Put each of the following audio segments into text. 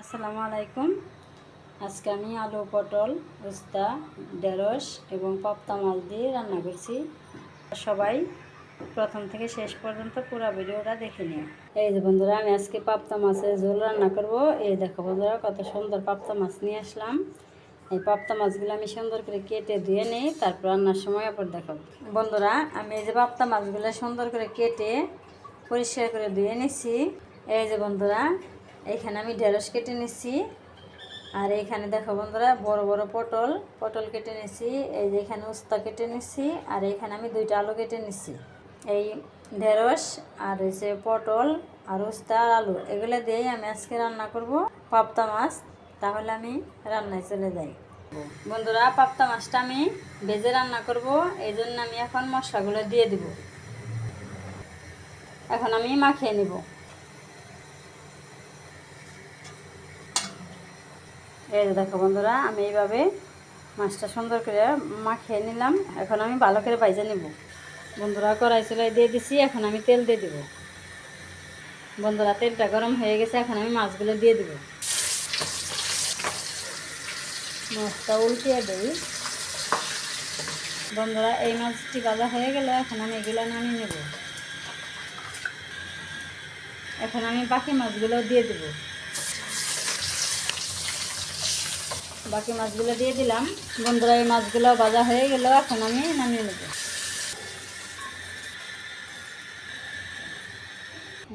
আসসালামু আলাইকুম। আজকে আমি আলু, পটল, উস্তা, ঢেঁড়স এবং পাপ্তা মাছ দিয়ে রান্না করছি। সবাই প্রথম থেকে শেষ পর্যন্ত পুরো ভিডিওটা দেখে নিও। এই যে বন্ধুরা, আমি আজকে পাপ্তা মাছের ঝোল রান্না করব। এই দেখো বন্ধুরা, কত সুন্দর পাপ্তা মাছ নিয়ে আসলাম। এই পাপ্তা মাছগুলো আমি সুন্দর করে কেটে ধুয়ে নিই তারপর রান্নার সময় আবার দেখাবো। বন্ধুরা, আমি এই যে পাপ্তা মাছগুলো সুন্দর করে কেটে পরিষ্কার করে ধুয়ে নিচ্ছি। এই যে বন্ধুরা এইখানে আমি ঢেঁড়স কেটে নিচ্ছি আর এইখানে দেখো বন্ধুরা, বড় বড় পটল পটল কেটে নিচ্ছি এই যে এখানে উস্তা কেটে নিচ্ছি আর এইখানে আমি দুইটা আলু কেটে নিচ্ছি এই ঢেঁড়স আর হচ্ছে পটল আর উস্তা আর আলু, এগুলো দিয়েই আমি আজকে রান্না করব পাপ্তা মাছ। তাহলে আমি রান্নায় চলে যাই। বন্ধুরা পাপ্তা মাছটা আমি ভেজে রান্না করব এই জন্য আমি এখন মশলাগুলো দিয়ে দিব। এখন আমি মাখিয়ে নিব। এই দেখো বন্ধুরা, আমি এইভাবে মাছটা সুন্দর করে মাখিয়ে নিলাম। এখন আমি ভালো করে ভাইজে নেব। বন্ধুরা, কড়াই চুলাই দিয়ে দিছি, এখন আমি তেল দিয়ে দেবো। বন্ধুরা, তেলটা গরম হয়ে গেছে, এখন আমি মাছগুলো দিয়ে দেবো। মাছটা উল্টিয়ে দিই। বন্ধুরা, এই মাছটি ভাজা হয়ে গেলে এখন আমি এগুলো নামিয়ে নেব। এখন আমি বাকি মাছগুলো দিয়ে দেবো। বাকি মাছগুলো দিয়ে দিলাম। বন্ধুরা, এই মাছগুলো ভাজা হয়ে গেল, এখন আমি নামিয়ে নেব।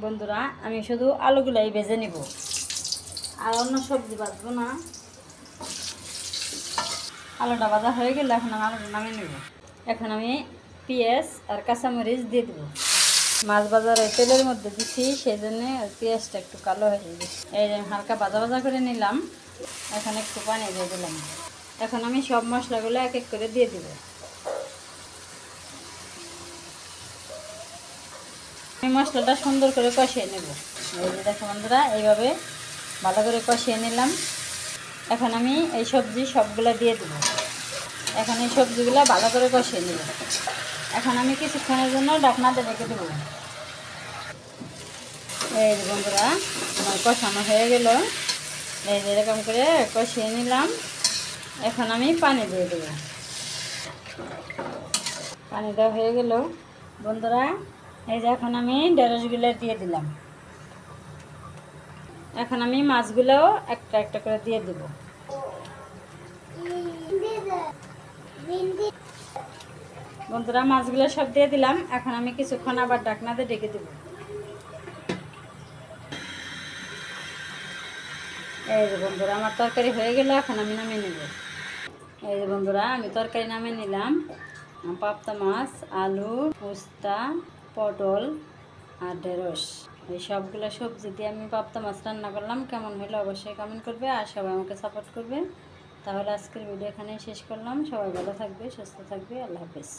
বন্ধুরা, আমি শুধু আলুগুলাই ভেজে নিব। আর অন্য সবজি ভাজবো না। আলুটা ভাজা হয়ে গেলে, এখন আমি আলুটা নামিয়ে নেব। এখন আমি পেঁয়াজ আর কাঁচামরিচ দিয়ে দেবো। মাছ বাজার ওই তেলের মধ্যে দিচ্ছি সেই জন্যে পেঁয়াজটা একটু কালো হয়ে গেছে। এই হালকা ভাজা ভাজা করে নিলাম। এখন একটু পানি দিয়ে দিলাম। এখন আমি সব মশলাগুলো এক এক করে দিয়ে দিব। আমি মশলাটা সুন্দর করে কষিয়ে নেব। এই দেখো বন্ধুরা, এইভাবে ভালো করে কষিয়ে নিলাম। এখন আমি এই সবজি সবগুলো দিয়ে দেবো। এখন এই সবজিগুলো ভালো করে কষিয়ে নেব। এখন আমি কিছুক্ষণের জন্য ডাকনাতে রেখে দেবো। এই বন্ধুরা, আমার কষানো হয়ে গেল। এই এরকম করে কষিয়ে নিলাম। এখন আমি পানি দিয়ে দেবো। পানি দেওয়া হয়ে গেল। বন্ধুরা, এই যে এখন আমি ঢেঁড়সগুলো দিয়ে দিলাম। এখন আমি মাছগুলোও একটা একটা করে দিয়ে দেবো। বন্ধুরা, মাছগুলো সব দিয়ে দিলাম। এখন আমি কিছুক্ষণ আবার ডাকনাতে ডেকে দেবো। এই যে বন্ধুরা, আমার তরকারি হয়ে গেল, এখন আমি নামিয়ে নেব। এই যে বন্ধুরা, আমি তরকারি নামিয়ে নিলাম। পাপ্তা মাছ, আলু, পোস্তা, পটল আর ঢেঁড়স। এই সবগুলো সবজি দিয়ে আমি পাপ্তা মাছ রান্না করলাম। কেমন হলো অবশ্যই কমেন্ট করবে আর সবাই আমাকে সাপোর্ট করবে। তাহলে আজকের ভিডিও এখানেই শেষ করলাম। সবাই ভালো থাকবে, সুস্থ থাকবে। আল্লাহ হাফিজ।